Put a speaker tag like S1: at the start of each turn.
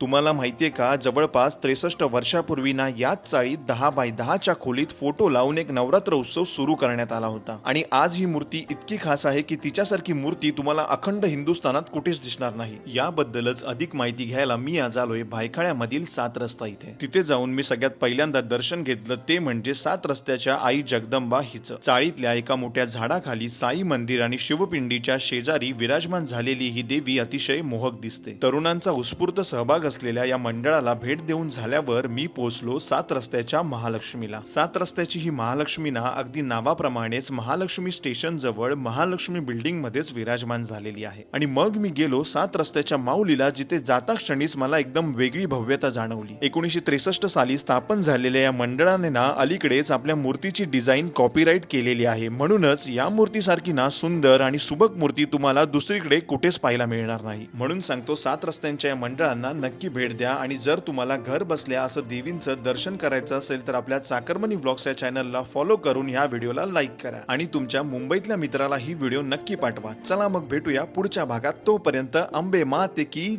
S1: तुम्हाला माहितीये का जवळपास त्रेसष्ट वर्षापूर्वी ना याच चाळीत दहा बाय दहाच्या खोलीत फोटो लावून एक नवरात्र उत्सव सुरू करण्यात आला होता. आणि आज ही मूर्ती इतकी खास आहे की तिच्यासारखी मूर्ती तुम्हाला अखंड हिंदुस्थानात कुठेच दिसणार नाही. याबद्दलच अधिक माहिती घ्यायला मी आज आलोय भायखळ्यामधील सात रस्ता इथे. तिथे जाऊन मी सगळ्यात पहिल्यांदा दर्शन घेतलं ते म्हणजे सात रस्त्याच्या आई जगदंबा हिचं. चाळीतल्या एका मोठ्या झाडाखाली साई मंदिर आणि शिवपिंडीच्या शेजारी विराजमान झालेली ही देवी अतिशय मोहक दिसते. तरुणांचा उत्स्फूर्त सहभाग असलेल्या या मंडळाला भेट देऊन झाल्यावर मी पोहोचलो सात रस्त्याच्या महालक्ष्मीला. सात रस्त्याची ही महालक्ष्मी ना अगदी नावाप्रमाणेच महालक्ष्मी स्टेशन जवळ महालक्ष्मी बिल्डिंग मध्येच विराजमान झालेली आहे. आणि मग मी गेलो सात रस्त्याच्या माऊलीला जिथे जाता क्षणीच मला एकदम वेगळी भव्यता जाणवली. एकोणीशे त्रेसष्ट साली स्थापन झालेल्या या मंडळाने ना अलीकडेच आपल्या मूर्तीची डिझाईन कॉपीराईट केलेली आहे. म्हणूनच या मूर्तीसारखी ना सुंदर आणि सुबक मूर्ती तुम्हाला दुसरीकडे कुठेच पाहायला मिळणार नाही. म्हणून सांगतो सात रस्त्यांच्या या मंडळांना नक्की भेट द्या आणि जर तुम्हाला घर बसल्या असं देवींचं दर्शन करायचं असेल तर आपल्या चाकरमनी ब्लॉग्स या चॅनलला फॉलो करून या व्हिडिओला लाईक करा. आणि तुमच्या मुंबईतल्या मित्राला ही व्हिडिओ नक्की पाठवा. चला मग भेटूया पुढच्या भागात. तोपर्यंत अंबे माते की